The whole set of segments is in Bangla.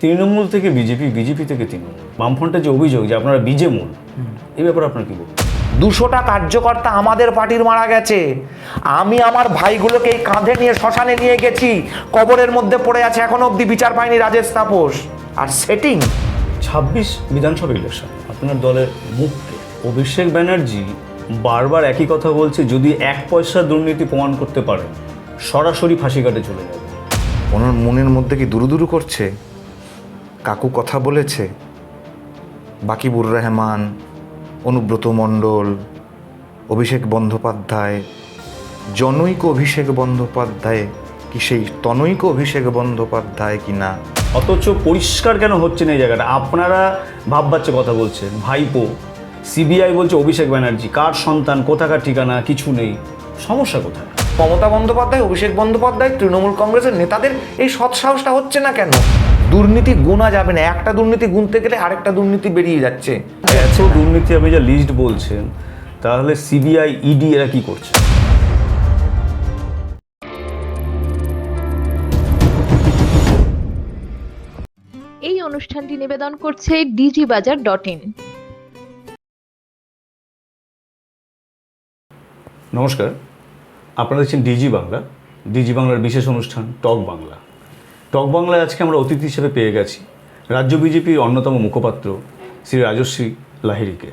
তৃণমূল থেকে বিজেপি বিজেপি থেকে তৃণমূল। বামফ্রন্টের যে অভিযোগ যে আপনারা বিজে মূল এই ব্যাপারে আপনার কি বলবেন? দুশোটা কার্যকর্তা আমাদের পার্টির মারা গেছে। আমি আমার ভাইগুলোকে এই কাঁধে নিয়ে শ্মশানে নিয়ে গেছি কবরের মধ্যে পড়ে আছে এখনও অবধি বিচার পায়নি রাজেশ তাপস। আর সেটিং ছাব্বিশ বিধানসভা ইলেকশন আপনার দলের মুখকে। অভিষেক ব্যানার্জি বারবার একই কথা বলছে যদি এক পয়সা দুর্নীতি প্রমাণ করতে পারে সরাসরি ফাঁসি কাটে চলে যাবে। ওনার মনের মধ্যে কি দুরু দুরু করছে? কাকু কথা বলেছে? বাকিবুর রহমান অনুব্রত মণ্ডল অভিষেক বন্দ্যোপাধ্যায় জনৈক অভিষেক বন্দ্যোপাধ্যায় কি সেই তনৈক অভিষেক বন্দ্যোপাধ্যায় কি না? অথচ পরিষ্কার কেন হচ্ছে না এই জায়গাটা? আপনারা ভাববাচ্ছে কথা বলছেন। ভাইপো সিবিআই বলছে অভিষেক ব্যানার্জি কার সন্তান কোথাকার ঠিকানা কিছু নেই। সমস্যা কোথায়? মমতা বন্দ্যোপাধ্যায় অভিষেক বন্দ্যোপাধ্যায় তৃণমূল কংগ্রেসের নেতাদের এই সৎসাহসটা হচ্ছে না কেন? দুর্নীতি গুণা যাবে না। একটা দুর্নীতি গুনতে গেলে আরেকটা দুর্নীতি বেরিয়ে যাচ্ছে। এত দুর্নীতি আপনি যা লিস্ট বলছেন তাহলে সিবিআই ইডি এরা কি করছে? এই অনুষ্ঠানটি নিবেদন করছে ডিজি বাজার ডট ইন। নমস্কার আপনারা দেখছেন ডিজি বাংলা। ডিজি বাংলার বিশেষ অনুষ্ঠান টক বাংলা। টক বাংলায় আজকে আমরা অতিথি হিসেবে পেয়ে গেছি রাজ্য বিজেপির অন্যতম মুখপাত্র শ্রী রাজশ্রী লাহিড়িকে।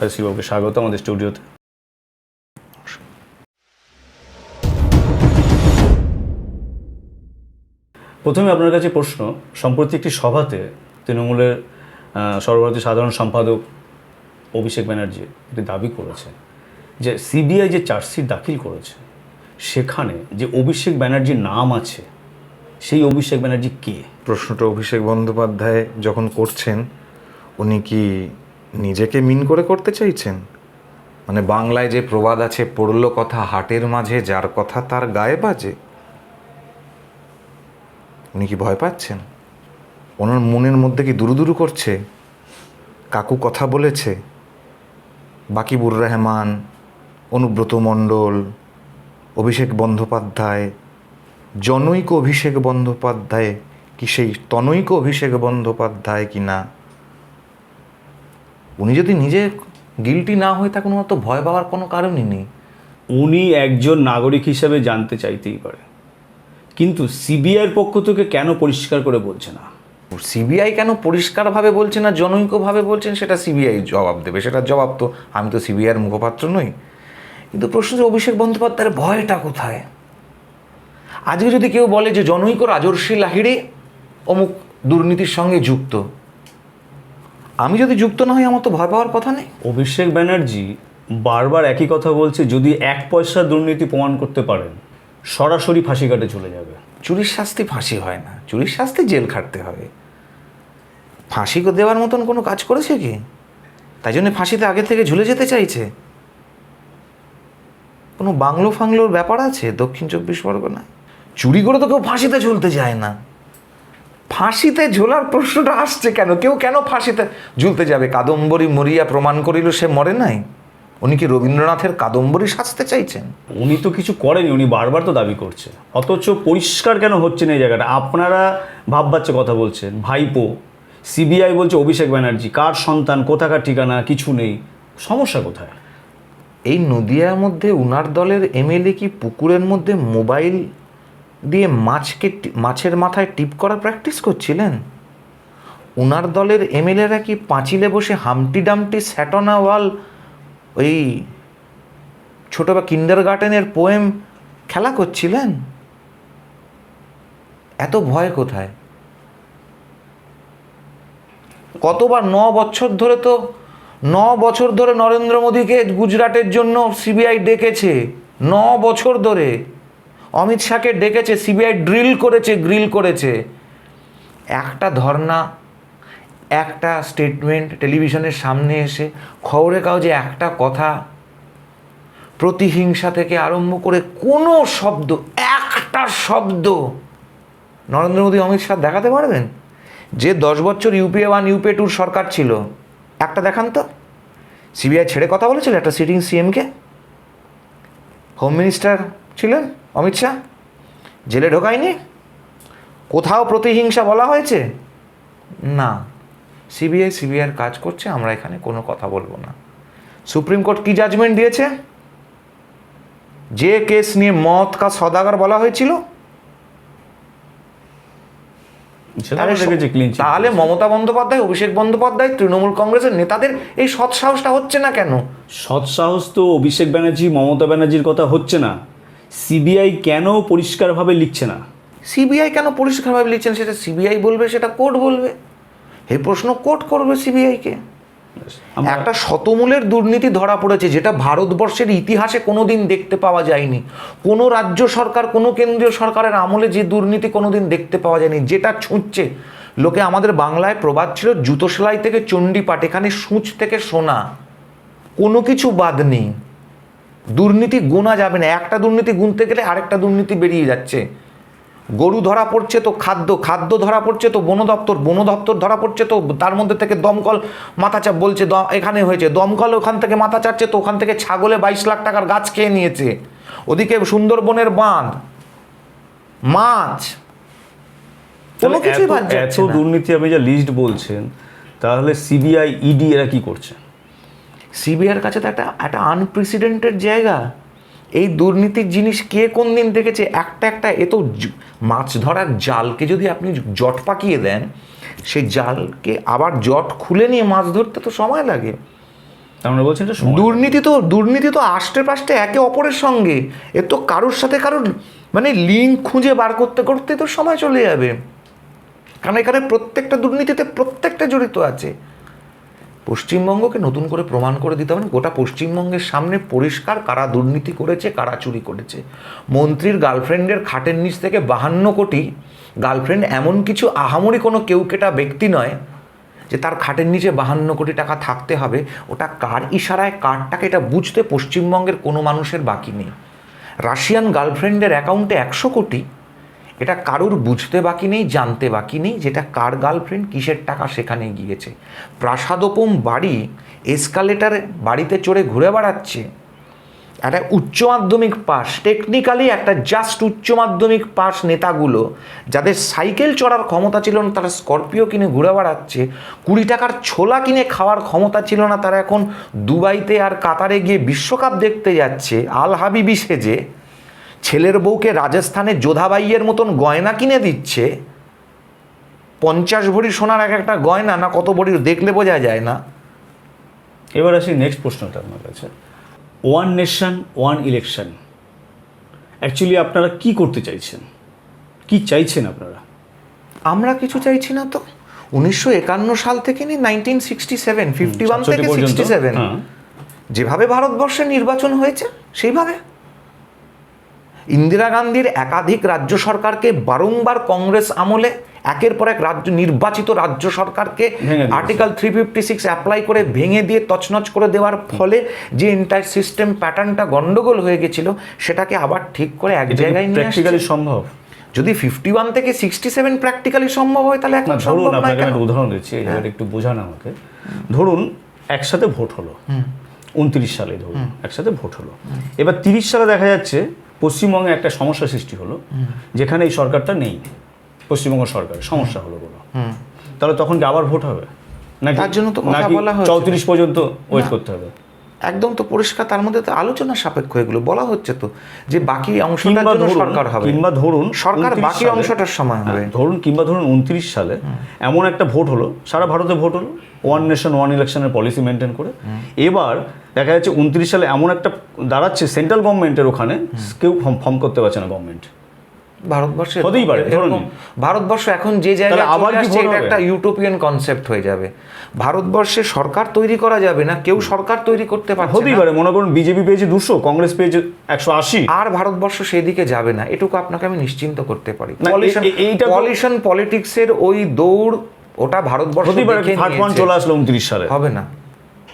রাজশ্রীবাবুকে স্বাগত আমাদের স্টুডিওতে। প্রথমে আপনার কাছে প্রশ্ন, সম্প্রতি একটি সভাতে তৃণমূলের সর্বভারতীয় সাধারণ সম্পাদক অভিষেক ব্যানার্জি একটি দাবি করেছে যে সিবিআই যে চার্জশিট দাখিল করেছে, সেখানে যে অভিষেক ব্যানার্জির নাম আছে সেই অভিষেক ব্যানার্জি কে? প্রশ্নটা অভিষেক বন্দ্যোপাধ্যায় যখন করছেন, উনি কি নিজেকে মিন করে করতে চাইছেন? মানে বাংলায় যে প্রবাদ আছে, পড়ল কথা হাটের মাঝে, যার কথা তার গায়ে বাজে। উনি কি ভয় পাচ্ছেন? ওনার মনের মধ্যে কি দুরু দুরু করছে? কাকু কথা বলেছে, বাকিবুর রহমান, অনুব্রত মণ্ডল, অভিষেক বন্দ্যোপাধ্যায় জনৈক অভিষেক বন্দ্যোপাধ্যায় কি সেই তনৈক অভিষেক বন্দ্যোপাধ্যায় কি না? উনি যদি নিজে গিলটি না হয়ে থাকেন তো ভয় পাওয়ার কোনো কারণই নেই। উনি একজন নাগরিক হিসেবে জানতে চাইতেই পারে। কিন্তু সিবিআইয়ের পক্ষ থেকে কেন পরিষ্কার করে বলছে না? সিবিআই কেন পরিষ্কারভাবে বলছে না জনৈকভাবে বলছেন সেটা সিবিআই জবাব দেবে। সেটার জবাব তো আমি তো সিবিআইয়ের মুখপাত্র নই। কিন্তু প্রশ্ন যে অভিষেক বন্দ্যোপাধ্যায়ের ভয়টা কোথায়? আজকে যদি কেউ বলে যে জনৈক রাজর্ষি লাহিড়ে অমুক দুর্নীতির সঙ্গে যুক্ত আমি যদি যুক্ত না হই আমার তো ভয় পাওয়ার কথা নেই। অভিষেক ব্যানার্জি বারবার একই কথা বলছে যদি এক পয়সা দুর্নীতি প্রমাণ করতে পারেন সরাসরি ফাঁসি কাটে চলে যাবে। চুরির শাস্তি ফাঁসি হয় না চুরির শাস্তি জেল খাটতে হবে। ফাঁসি দেওয়ার মতন কোনো কাজ করেছে কি? তাই জন্য ফাঁসিতে আগে থেকে ঝুলে যেতে চাইছে। কোনো বাংলো ফাংলোর ব্যাপার আছে দক্ষিণ চব্বিশ পরগনা চুরি করে তো কেউ ফাঁসিতে ঝুলতে যায় না। ফাঁসিতে ঝোলার প্রশ্নটা আসছে কেন? কেউ কেন ফাঁসিতে ঝুলতে যাবে? কাদম্বরী মরিয়া প্রমাণ করিল সে মরে নাই। উনি কি রবীন্দ্রনাথের কাদম্বরী সাজতে চাইছেন? উনি তো কিছু করেনি উনি বারবার তো দাবি করছে। অথচ পরিষ্কার কেন হচ্ছে না এই জায়গাটা? আপনারা ভাববাচ্চে কথা বলছেন। ভাইপো সিবিআই বলছে অভিষেক ব্যানার্জি কার সন্তান কোথাকার ঠিকানা কিছু নেই। সমস্যা কোথায়? এই নদিয়ার মধ্যে উনার দলের এমএলএ কি পুকুরের মধ্যে মোবাইল দিয়ে মাছকে মাছের মাথায় টিপ করা প্র্যাকটিস করছিলেন? উনার দলের এমএলএরা কি পাঁচিলে বসে হামটি ডামটি স্যাটনা ওয়াল ওই ছোট বা কিন্ডার গার্ডেনের পোয়েম খেলা করছিলেন? এত ভয় কোথায়? কতবার ন বছর ধরে তো, ন বছর ধরে নরেন্দ্র মোদীকে গুজরাটের জন্য সিবিআই ডেকেছে, ন বছর ধরে। অমিত শাহকে ডেকেছে সিবিআই ড্রিল করেছে গ্রিল করেছে। একটা ধর্না একটা স্টেটমেন্ট টেলিভিশনের সামনে এসে খবরে কাগজে একটা কথা, প্রতিহিংসা থেকে আরম্ভ করে কোনো শব্দ, একটা শব্দ। নরেন্দ্র মোদী, অমিত শাহ দেখাতে পারবেন? যে দশ বছর ইউপিএ ওয়ান ইউপিএ টুর সরকার ছিল, একটা দেখান তো। সিবিআই ছেড়ে কথা বলেছিল একটা সিটিং সিএমকে হোম মিনিস্টার ছিলেন? অমিত শাহ জেলে ঢোকায়নি? কোথাও প্রতিহিংসা বলা হয়েছে? না। সিবিআই সিবিআইয়ের কাজ করছে আমরা এখানে কোনো কথা বলব না। সুপ্রিম কোর্ট কি জাজমেন্ট দিয়েছে? যে কেস নিয়ে মত কা সদাগর বলা হয়েছিল? তাহলে মমতা বন্দ্যোপাধ্যায় অভিষেক বন্দ্যোপাধ্যায় তৃণমূল কংগ্রেসের নেতাদের এই সৎসাহসটা হচ্ছে না কেন? সৎসাহস তো অভিষেক ব্যানার্জি মমতা ব্যানার্জির কথা হচ্ছে না। সিবিআই কেন পরিষ্কারভাবে লিখছে না? সিবিআই কেন পরিষ্কারভাবে লিখছে না? সেটা সিবিআই বলবে সেটা কোর্ট বলবে। এই প্রশ্ন কোর্ট করবে সিবিআইকে। একটা শতমূলের দুর্নীতি ধরা পড়েছে যেটা ভারতবর্ষের ইতিহাসে কোনোদিন দেখতে পাওয়া যায়নি। কোনো রাজ্য সরকার কোনো কেন্দ্রীয় সরকারের আমলে যে দুর্নীতি কোনোদিন দেখতে পাওয়া যায়নি যেটা ছুঁচছে। লোকে আমাদের বাংলায় প্রবাদ ছিল জুতো সেলাই থেকে চণ্ডীপাঠ এখানে সূচ থেকে সোনা। কোনো কিছু বাদ নেই। দুর্নীতি গোনা যাবে না। একটা দুর্নীতি গুনতে গেলে আরেকটা দুর্নীতি বেরিয়ে যাচ্ছে। গরু ধরা পড়ছে তো খাদ্য খাদ্য ধরা পড়ছে তো বন দপ্তর বন দপ্তর ধরা পড়ছে তো তার মধ্যে থেকে দমকল মাথা চাপ বলছে এখানে হয়েছে দমকল ওখান থেকে মাথা চাচ্ছে তো ওখান থেকে ছাগলে বাইশ লাখ টাকার গাছ খেয়ে নিয়েছে। ওদিকে সুন্দরবনের বাঁধ মাছ কোনো কিছুই এত-। দুর্নীতি আপনি যা লিস্ট বলছেন তাহলে সিবিআই ইডি এরা কি করছে? সিবিআইয়ের কাছে তো একটা একটা আনপ্রেসিডেন্টেড জায়গা। এই দুর্নীতির জিনিস কে কোন দিন দেখেছে? একটা একটা এ তো মাছ ধরার জালকে যদি আপনি জট পাকিয়ে দেন সেই জালকে আবার জট খুলে নিয়ে মাছ ধরতে তো সময় লাগে। আমরা মানে বলছেন দুর্নীতি তো দুর্নীতি তো আষ্টে পাষ্টে একে অপরের সঙ্গে। এ তো কারোর সাথে কারোর মানে লিঙ্ক খুঁজে বার করতে করতে তো সময় চলে যাবে। কারণ এখানে প্রত্যেকটা দুর্নীতিতে প্রত্যেকটা জড়িত আছে। পশ্চিমবঙ্গকে নতুন করে প্রমাণ করে দিতে হবে গোটা পশ্চিমবঙ্গের সামনে পরিষ্কার কারা দুর্নীতি করেছে, কারা চুরি করেছে। মন্ত্রীর গার্লফ্রেন্ডের খাটের নিচ থেকে বাহান্ন কোটি গার্লফ্রেন্ড এমন কিছু আহামরি কোনো কেউ কেটা ব্যক্তি নয় যে তার খাটের নিচে বাহান্ন কোটি টাকা থাকতে হবে। ওটা কার ইশারায়, কারটাকে এটা বুঝতে পশ্চিমবঙ্গের কোনো মানুষের বাকি নেই। রাশিয়ান গার্লফ্রেন্ডের অ্যাকাউন্টে একশো কোটি এটা কারুর বুঝতে বাকি নেই, জানতে বাকি নেই, যেটা কার গার্লফ্রেন্ড কিসের টাকা সেখানে গিয়েছে। প্রাসাদোপম বাড়ি এসকালেটারে বাড়িতে চড়ে ঘুরে বেড়াচ্ছে। একটা উচ্চ মাধ্যমিক পাস টেকনিক্যালি একটা জাস্ট উচ্চ মাধ্যমিক পাস নেতাগুলো, যাদের সাইকেল চড়ার ক্ষমতা ছিল না, তারা স্করপিও কিনে ঘুরে বেড়াচ্ছে, কুড়ি টাকার ছোলা কিনে খাওয়ার ক্ষমতা ছিল না, তারা এখন দুবাইতে আর কাতারে গিয়ে বিশ্বকাপ দেখতে যাচ্ছে, আল হাবিবি সেজে। ছেলের বউকে রাজস্থানে যোধাবাইয়ের মতন গয়না কিনে দিচ্ছে পঞ্চাশ ভরি সোনার এক একটা গয়না না কত ভরি দেখলে বোঝা যায় না। এবার আসি নেক্সট প্রশ্নটা আপনার কাছে। One nation one election actually আপনারা কি করতে চাইছেন? কি চাইছেন আপনারা? আমরা কিছু চাইছি না তো। উনিশশো একান্ন সাল থেকে নিয়ে nineteen sixty seven fifty one থেকে সিক্সটি সেভেন হ্যাঁ। যেভাবে ভারতবর্ষে নির্বাচন হয়েছে সেইভাবে। ইন্দিরা গান্ধীর একাধিক রাজ্য সরকারকে বারংবার কংগ্রেস আমলে একের পর এক রাজ্য নির্বাচিত রাজ্য সরকারকে article three fifty six apply করে ভেঙে দিয়ে তছনছ করে দেওয়ার ফলে যে এন্টায়ার সিস্টেম প্যাটার্নটা গন্ডগোল হয়ে গেছিল সেটাকে আবার ঠিক করে এক জায়গায় নিয়ে প্র্যাকটিক্যালি সম্ভব? যদি ফিফটি ওয়ান থেকে সিক্সটি সেভেন প্র্যাকটিক্যালি সম্ভব হয় তাহলে এখন ধরুন আপনাকে আমি উদাহরণ দিচ্ছি এই জায়গাটা একটু বোঝান আমাকে। ধরুন একসাথে ভোট হলো উনত্রিশ সালে ধরুন একসাথে ভোট হলো। এবার তিরিশ সালে দেখা যাচ্ছে পশ্চিমবঙ্গে একটা সমস্যা সৃষ্টি হলো যেখানে এই সরকারটা নেই। পশ্চিমবঙ্গ সরকার সমস্যা হলো বলো। তাহলে তখন কি আবার ভোট হবে? নাকি তার জন্য তো কথা বলা। চৌত্রিশ পর্যন্ত ওয়েট করতে হবে? একদম তো পরিষ্কার তার মধ্যে তো আলোচনা সাপেক্ষ এগুলো বলা হচ্ছে তো যে বাকি অংশটার জন্য সরকার হবে। কিংবা ধরুন সরকার বাকি অংশটার সময় হবে। হ্যাঁ, ধরুন কিংবা ধরুন উনত্রিশ সালে এমন একটা ভোট হলো সারা ভারতে ভোট হলো ওয়ান নেশন ওয়ান ইলেকশনের পলিসি মেনটেন করে। এবার দেখা যাচ্ছে উনত্রিশ সালে এমন একটা দাঁড়াচ্ছে সেন্ট্রাল গভর্নমেন্টের ওখানে কেউ ফর্ম করতে পারছে না গভর্নমেন্ট ভারতবর্ষে হতেই পারে, ভারতবর্ষ এখন যে জায়গায় আবার এটা একটা ইউটোপিয়ান কনসেপ্ট হয়ে যাবে। ভারতবর্ষে সরকার তৈরি করা যাবে না কেউ সরকার তৈরি করতে পারছে হতেই পারে মনে করুন বিজেপি পেয়েছে দুশো কংগ্রেস পেয়েছে একশো আশি। আর ভারতবর্ষ সেই দিকে যাবে না এটুকু আপনাকে আমি নিশ্চিন্ত করতে পারি। এইটা পলিশন পলিটিক্সের ওই দৌড় ওটা ভারতবর্ষ পারে। চলে আসলো উনত্রিশ সালে। হবে না।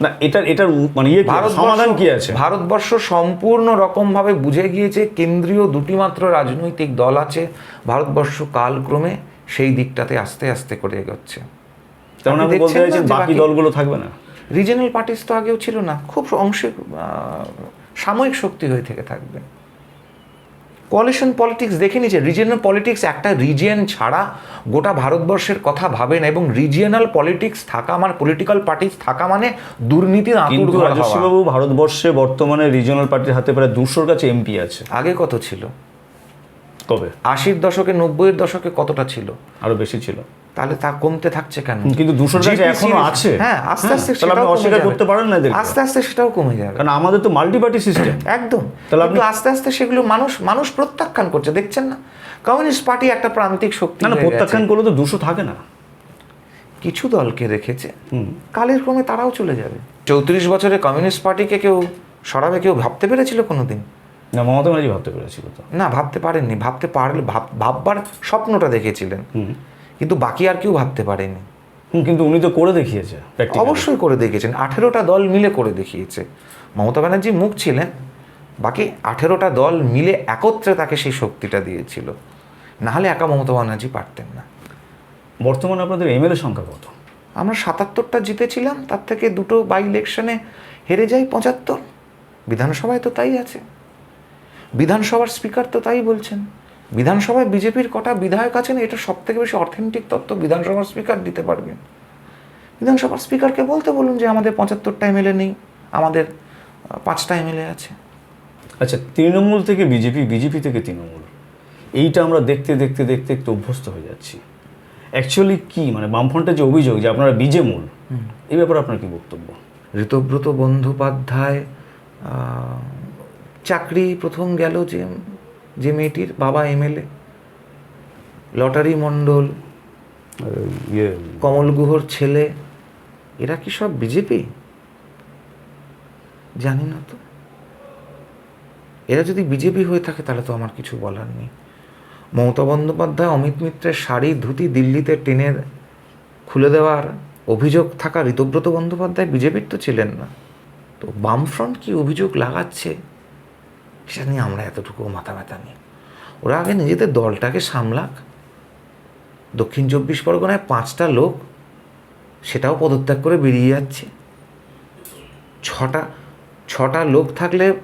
না এটার এটার মানে ইয়ে সমাধান কি আছে? ভারতবর্ষ সম্পূর্ণ রকমভাবে বুঝে গিয়েছে কেন্দ্রীয় দুটি মাত্র রাজনৈতিক দল আছে ভারতবর্ষ কালক্রমে সেই দিকটাতে আস্তে আস্তে করে এগোচ্ছে। তেমন আপনি আপনি বলতে চাইছেন বাকি দলগুলো থাকবে না? রিজনাল পার্টিস তো আগেও ছিল না খুব অংশে সাময়িক শক্তি হয়ে থেকে থাকবে। কোয়ালিশন পলিটিক্স দেখে নিচ্ছে রিজিয়নাল পলিটিক্স একটা রিজিয়ন ছাড়া গোটা ভারতবর্ষের কথা ভাবেন না এবং রিজিয়নাল পলিটিক্স থাকা মানে পলিটিক্যাল পার্টিস থাকা মানে দুর্নীতির কিন্তু রাজস্বীবাবু ভারতবর্ষে বর্তমানে রিজিয়নাল পার্টির হাতে প্রায় দুশোর কাছে এমপি আছে। আগে কত ছিল? কবে? আশির দশকে নব্বইয়ের দশকে কতটা ছিল? আরও বেশি ছিল। তাহলে তা কমতে থাকছে কেন? কিন্তু দুশোর কাছে এখনও আছে। হ্যাঁ আস্তে আস্তে তাহলে সেটাও কমে অস্বীকার করতে পারেন না আস্তে আস্তে সেটাও কমে যাবে। কারণ আমাদের তো মাল্টি পার্টি সিস্টেম একদম। তাহলে আপনি- আস্তে আস্তে সেগুলো মানুষ মানুষ প্রত্যাখ্যান করছে দেখছেন না? কমিউনিস্ট পার্টি একটা প্রান্তিক শক্তি না হয়ে। প্রত্যাখ্যান করলে তো দুশো থাকে না। কিছু দলকে রেখেছে। কালের ক্রমে তারাও চলে যাবে। চৌত্রিশ বছরে কমিউনিস্ট পার্টিকে কেউ সরাবে কেউ ভাবতে পেরেছিল কোনোদিন? না মমতা ব্যানার্জি ভাবতে পেরেছিল তো। না ভাবতে পারেননি। ভাবতে পারলে ভাব- ভাববার স্বপ্নটা দেখেছিলেন। কিন্তু বাকি আর কেউ ভাবতে পারেনি। কিন্তু উনি তো করে দেখিয়েছে অবশ্যই করে দেখিয়েছেন। আঠেরোটা দল মিলে করে দেখিয়েছে। মমতা ব্যানার্জি মুখ ছিলেন বাকি আঠেরোটা দল মিলে একত্রে তাকে সেই শক্তিটা দিয়েছিল। নাহলে একা মমতা ব্যানার্জি পারতেন না। বর্তমানে আপনাদের এমএলএ সংখ্যা কত? আমরা সাতাত্তরটা জিতেছিলাম তার থেকে দুটো বাই ইলেকশনে হেরে যাই পঁচাত্তর। বিধানসভায় তো তাই আছে। বিধানসভার স্পিকার তো তাই বলছেন। বিধানসভায় বিজেপির কটা বিধায়ক আছেন এটা সব থেকে বেশি অথেন্টিক তত্ত্ব বিধানসভার স্পিকার দিতে পারবেন। বিধানসভার স্পিকারকে বলতে বলুন যে আমাদের পঁচাত্তরটা এমএলএ নেই আমাদের পাঁচটা এমএলএ আছে। আচ্ছা তৃণমূল থেকে বিজেপি বিজেপি থেকে তৃণমূল এইটা আমরা দেখতে দেখতে দেখতে একটু অভ্যস্ত হয়ে যাচ্ছি। অ্যাকচুয়ালি কি? মানে বামফ্রন্টের যে অভিযোগ যে আপনারা বিজে মূল এই ব্যাপারে আপনার কি বক্তব্য? ঋতব্রত বন্দ্যোপাধ্যায় চাকরি প্রথম গেল যে যে মেয়েটির বাবা এমএলএ লটারি মণ্ডল ইয়ে কমল গুহর ছেলে এরা কি সব বিজেপি? জানি না তো। এরা যদি বিজেপি হয়ে থাকে তাহলে তো আমার কিছু বলার নেই। মমতা বন্দ্যোপাধ্যায় অমিত মিত্রের শাড়ি ধুতি দিল্লিতে টেনে খুলে দেওয়ার অভিযোগ থাকা ঋতব্রত বন্দ্যোপাধ্যায় বিজেপির তো ছিলেন না। তো বামফ্রন্ট কি অভিযোগ লাগাচ্ছে? সেটা নিয়ে আমরা এতটুকু মাথা ব্যথা নিই। ওরা আগে নিজেদের দলটাকে সামলাক। দক্ষিণ চব্বিশ পরগনায় পাঁচটা লোক সেটাও পদত্যাগ করে বেরিয়ে যাচ্ছে। ছটা ছটা লোক থাকলে,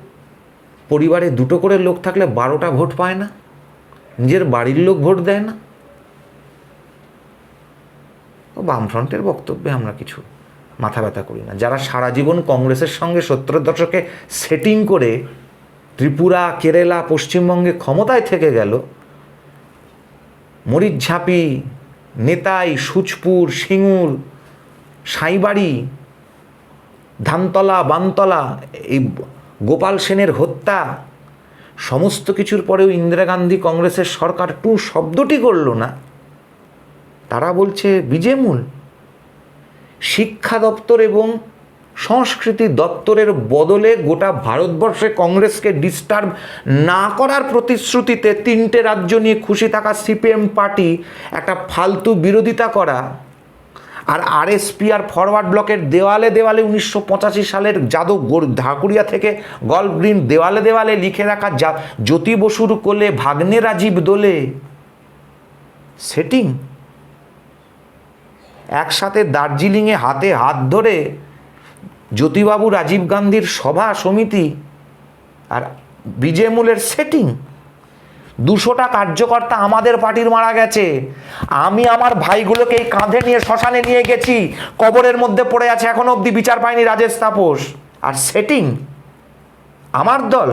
পরিবারে দুটো করে লোক থাকলে বারোটা ভোট পায় না। নিজের বাড়ির লোক ভোট দেয় না। ও বামফ্রন্টের বক্তব্যে আমরা কিছু মাথা ব্যথা করি না। যারা সারা জীবন কংগ্রেসের সঙ্গে সত্তরের দশকে সেটিং করে ত্রিপুরা, কেরালা, পশ্চিমবঙ্গে ক্ষমতায় থেকে গেল। মরিচঝাঁপি, নেতাই, সুচপুর, সিঙ্গুর, সাইবাড়ি, ধানতলা, বানতলা, এই গোপাল সেনের হত্যা, সমস্ত কিছুর পরেও ইন্দিরা গান্ধী কংগ্রেসের সরকার টু শব্দটি করল না। তারা বলছে, বিজেমূল। শিক্ষা দপ্তর এবং সংস্কৃতি দপ্তরের বদলে গোটা ভারতবর্ষে কংগ্রেসকে ডিস্টার্ব না করার প্রতিশ্রুতিতে তিনটে রাজ্য নিয়ে খুশি থাকা সিপিএম পার্টি একটা ফালতু বিরোধিতা করা। আর আরএসপি আর ফরওয়ার্ড ব্লকের দেওয়ালে দেওয়ালে উনিশশো পঁচাশি সালের যাদব ঢাকুরিয়া থেকে গল্ফ গ্রিন দেওয়ালে দেওয়ালে লিখে রাখা যা জ্যোতি বসুর কোলে ভাগ্নে রাজীব দোলে। সেটিং একসাথে দার্জিলিংয়ে হাতে হাত ধরে জ্যোতিবাবু রাজীব গান্ধীর সভা সমিতি আর বিজেমূলের সেটিং দুশোটা কার্যকর্তা আমাদের পার্টির মারা গেছে। আমি আমার ভাইগুলোকে এই কাঁধে নিয়ে শ্মশানে নিয়ে গেছি। কবরের মধ্যে পড়ে আছে এখনও অবধি বিচার পায়নি রাজেশ তাপস। আর সেটিং আমার দল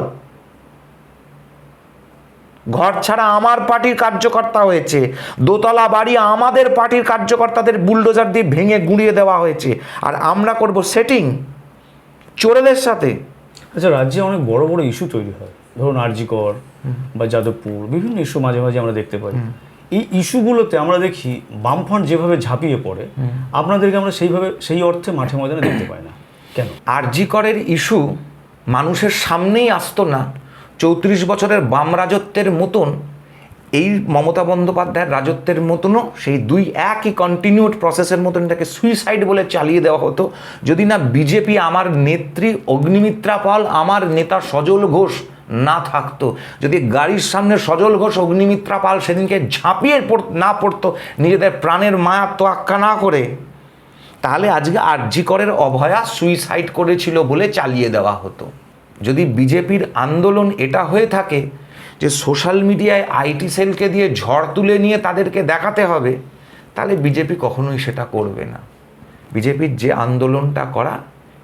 ঘর ছাড়া আমার পার্টির কার্যকর্তা হয়েছে। দোতলা বাড়ি আমাদের পার্টির কার্যকর্তাদের বুলডোজার দিয়ে ভেঙে গুঁড়িয়ে দেওয়া হয়েছে। আর আমরা করব সেটিং চোরেদের সাথে। আচ্ছা রাজ্যে অনেক বড় বড় ইস্যু তৈরি হয়। ধরুন আরজিকর বা যাদবপুর বিভিন্ন ইস্যু মাঝে মাঝে আমরা দেখতে পাই। এই ইস্যুগুলোতে আমরা দেখি বামফ্রন্ট যেভাবে ঝাঁপিয়ে পড়ে আপনাদেরকে আমরা সেইভাবে সেই অর্থে মাঠে ময়দানে দেখতে পাই না। কেন? আরজিকরের ইস্যু মানুষের সামনেই আসতো না। চৌত্রিশ বছরের বাম রাজত্বের মতন, এই মমতা বন্দ্যোপাধ্যায়ের রাজত্বের মতনও সেই দুই একই কন্টিনিউড প্রসেসের মতন এটাকে সুইসাইড বলে চালিয়ে দেওয়া হতো। যদি না বিজেপি আমার নেত্রী অগ্নিমিত্রা পাল, আমার নেতা সজল ঘোষ না থাকতো, যদি গাড়ির সামনে সজল ঘোষ, অগ্নিমিত্রা পাল সেদিনকে ঝাঁপিয়ে না পড়তো, নিজেদের প্রাণের মায়া তোয়াক্কা না করে, তাহলে আজকে আরজি করের অভয়া সুইসাইড করেছিল বলে চালিয়ে দেওয়া হতো। যদি বিজেপির আন্দোলন এটা হয়ে থাকে যে সোশ্যাল মিডিয়ায় আইটি সেলকে দিয়ে ঝড় তুলে নিয়ে তাদেরকে দেখাতে হবে, তাহলে বিজেপি কখনোই সেটা করবে না। বিজেপির যে আন্দোলনটা করা,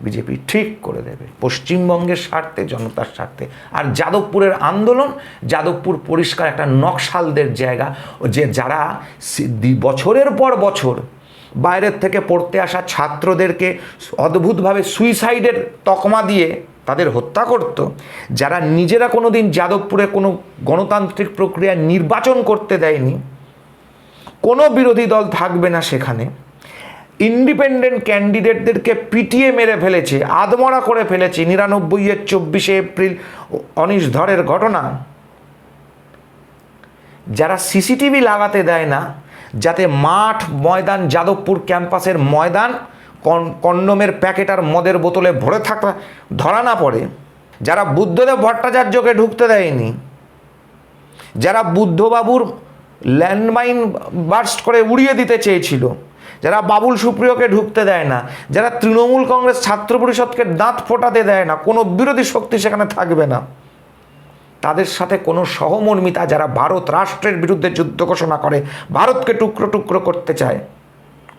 বিজেপি ঠিক করে দেবে। পশ্চিমবঙ্গের স্বার্থে, জনতার স্বার্থে। আর যাদবপুরের আন্দোলন, যাদবপুর পরিষ্কার একটা নকশালদের জায়গা, যে যারা বছরের পর বছর বাইরের থেকে পড়তে আসা ছাত্রদেরকে অদ্ভুতভাবে সুইসাইডের তকমা দিয়ে তাদের হত্যা করত। যারা নিজেরা কোনো দিন যাদবপুরে কোনো গণতান্ত্রিক প্রক্রিয়া নির্বাচন করতে দেয়নি, কোনো বিরোধী দল থাকবে না সেখানে। ইন্ডিপেন্ডেন্ট ক্যান্ডিডেটদেরকে পিটিয়ে মেরে ফেলেছে, আদমরা করে ফেলেছে নিরানব্বই এর চব্বিশে এপ্রিল অনিশ ধরের ঘটনা। যারা সিসিটিভি লাগাতে দেয় না যাতে মাঠ, ময়দান, যাদবপুর ক্যাম্পাসের ময়দান, কন- কন্ডোমের প্যাকেট আর মদের বোতলে ভরে থাকা, ধরা না পড়ে। যারা বুদ্ধদেব ভট্টাচার্যকে ঢুকতে দেয়নি, যারা বুদ্ধবাবুর ল্যান্ডমাইন বার্স্ট করে উড়িয়ে দিতে চেয়েছিল, যারা বাবুল সুপ্রিয়কে ঢুকতে দেয় না, যারা তৃণমূল কংগ্রেস ছাত্র পরিষদকে দাঁত ফোটাতে দেয় না, কোনো বিরোধী শক্তি সেখানে থাকবে না। তাদের সাথে কোনো সহমর্মিতা যারা ভারত রাষ্ট্রের বিরুদ্ধে যুদ্ধ ঘোষণা করে ভারতকে টুকরো টুকরো করতে চায়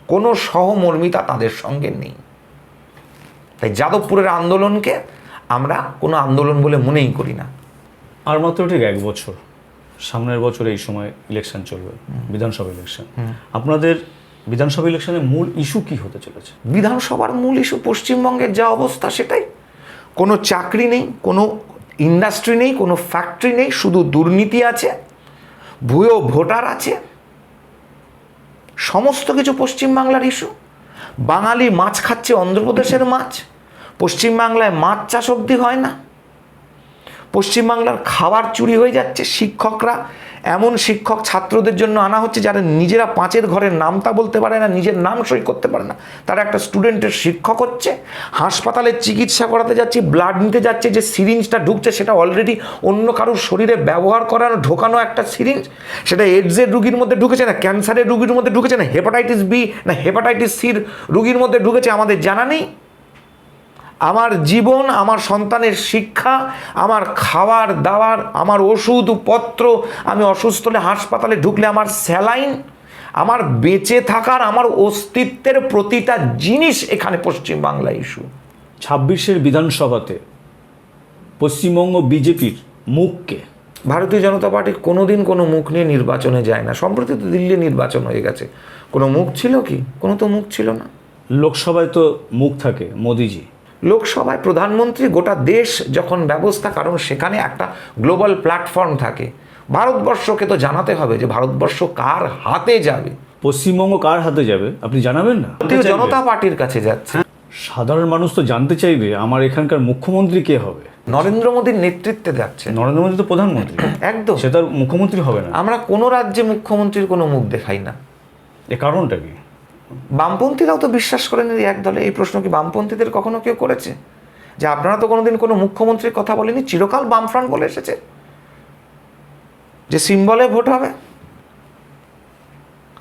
কোনো সহমর্মিতা তাদের সঙ্গে নেই। তাই যাদবপুরের আন্দোলনকে আমরা কোনো আন্দোলন বলে মনেই করি না। আর মাত্র ঠিক এক বছর সামনের বছর এই সময় ইলেকশন চলবে বিধানসভা ইলেকশন আপনাদের বিধানসভা ইলেকশনের মূল ইস্যু কি হতে চলেছে? বিধানসভার মূল ইস্যু পশ্চিমবঙ্গের যা অবস্থা সেটাই। কোনো চাকরি নেই কোনো ইন্ডাস্ট্রি নেই, কোনো ফ্যাক্টরি নেই, শুধু দুর্নীতি আছে, ভুয়ো ভোটার আছে, সমস্ত কিছু পশ্চিমবাংলার ইস্যু বাঙালি মাছ খাচ্ছে অন্ধ্রপ্রদেশের মাছ, পশ্চিমবাংলায় মাছ চাষ অবধি হয় না। পশ্চিমবাংলার খাবার চুরি হয়ে যাচ্ছে শিক্ষকরা। এমন শিক্ষক ছাত্রদের জন্য আনা হচ্ছে যারা নিজেরা পাঁচের ঘরের নামতা বলতে পারে না, নিজের নাম সই করতে পারে না। তারা একটা স্টুডেন্টের শিক্ষক হচ্ছে, হাসপাতালে চিকিৎসা করাতে যাচ্ছে ব্লাড নিতে যাচ্ছে, যে সিরিঞ্জটা ঢুকছে সেটা অলরেডি অন্য কারোর শরীরে ব্যবহার করানো, ঢোকানো একটা সিরিঞ্জ সেটা এইডসের রুগীর মধ্যে ঢুকেছে না ক্যান্সারের রুগীর মধ্যে ঢুকেছে না হেপাটাইটিস বি না হেপাটাইটিস সির রুগীর মধ্যে ঢুকেছে, আমাদের জানা নেই। আমার জীবন আমার সন্তানের শিক্ষা আমার খাবার দাওয়ার আমার ওষুধ পত্র আমি অসুস্থ হলে হাসপাতালে ঢুকলে আমার স্যালাইন আমার বেঁচে থাকার আমার অস্তিত্বের প্রতিটা জিনিস এখানে পশ্চিমবাংলা ইস্যু ছাব্বিশের বিধানসভাতে পশ্চিমবঙ্গ বিজেপির মুখকে ভারতীয় জনতা পার্টি কোনোদিন কোনো মুখ নিয়ে নির্বাচনে যায় না। সম্প্রতি তো দিল্লি নির্বাচন হয়ে গেছে। কোনো মুখ ছিল কি? কোনো তো মুখ ছিল না। লোকসভায় তো মুখ থাকে মোদিজি। লোকসভায় প্রধানমন্ত্রী গোটা দেশ যখন ব্যবস্থা কারণ সেখানে একটা গ্লোবাল প্ল্যাটফর্ম থাকে। ভারতবর্ষকে তো জানাতে হবে যে ভারতবর্ষ কার হাতে যাবে? পশ্চিমবঙ্গ কার হাতে যাবে? আপনি জানাবেন না? ভারতীয় জনতা পার্টির কাছে যাচ্ছে। সাধারণ মানুষ তো জানতে চাইবে আমার এখানকার মুখ্যমন্ত্রী কে হবে? নরেন্দ্র মোদীর নেতৃত্বে যাচ্ছে। নরেন্দ্র মোদী তো প্রধানমন্ত্রী। একদম। সে তার মুখ্যমন্ত্রী হবে না। আমরা কোনো রাজ্যে মুখ্যমন্ত্রীর কোনো মুখ দেখাই না। এ কারণটা কি? বামপন্থীরাও তো বিশ্বাস করেনি এক দলে। এই প্রশ্ন কি বামপন্থীদের কখনো কেউ করেছে? যে আপনারা তো কোনোদিন কোনো মুখ্যমন্ত্রীর কথা বলেনি চিরকাল বামফ্রন্ট বলে এসেছে? যে সিম্বলে ভোট হবে?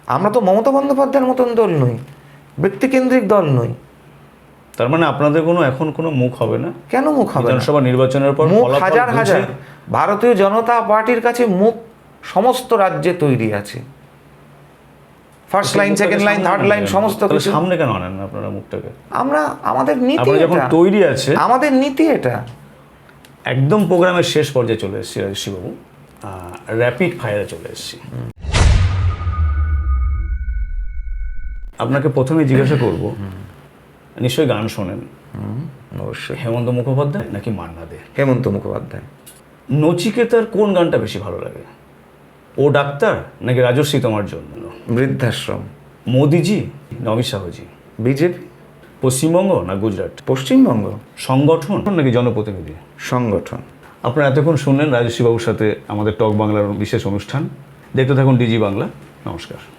আমরা তো মমতা বন্দ্যোপাধ্যায়ের মতন দল নই ব্যক্তিকেন্দ্রিক দল নই। তার মানে আপনাদের কোনো এখন কোনো মুখ হবে না? কেন মুখ হবে না? বিধানসভা নির্বাচনের পর মুখ হাজার হাজার। ভারতীয় জনতা পার্টির কাছে মুখ সমস্ত রাজ্যে তৈরি আছে। First line second line third line সমস্ত কিছু। সামনে কেন আনেন না আপনারা মুখটাকে? আমরা আমাদের নীতি যখন। তৈরি আছে আমাদের নীতি এটা। একদম প্রোগ্রামের শেষ পর্যায়ে চলে এসেছি রাজস্বীবাবু র্যাপিড ফায়ারে চলে এসেছি। আপনাকে প্রথমে জিজ্ঞাসা করব নিশ্চয়ই গান শোনেন। অবশ্যই। হেমন্ত মুখোপাধ্যায় নাকি মান্না দে? হেমন্ত মুখোপাধ্যায়। নচিকেতার কোন গানটা বেশি ভালো লাগে? ও ডাক্তার নাকি রাজস্বী তোমার জন্য? বৃদ্ধাশ্রম। মোদিজি না অমিত শাহজি। বিজেপি? পশ্চিমবঙ্গ না গুজরাট? পশ্চিমবঙ্গ। সংগঠন নাকি জনপ্রতিনিধি? সংগঠন। আপনারা এতক্ষণ শুনলেন রাজস্বী বাবুর সাথে আমাদের টক বাংলার বিশেষ অনুষ্ঠান। দেখতে থাকুন ডিজি বাংলা। নমস্কার।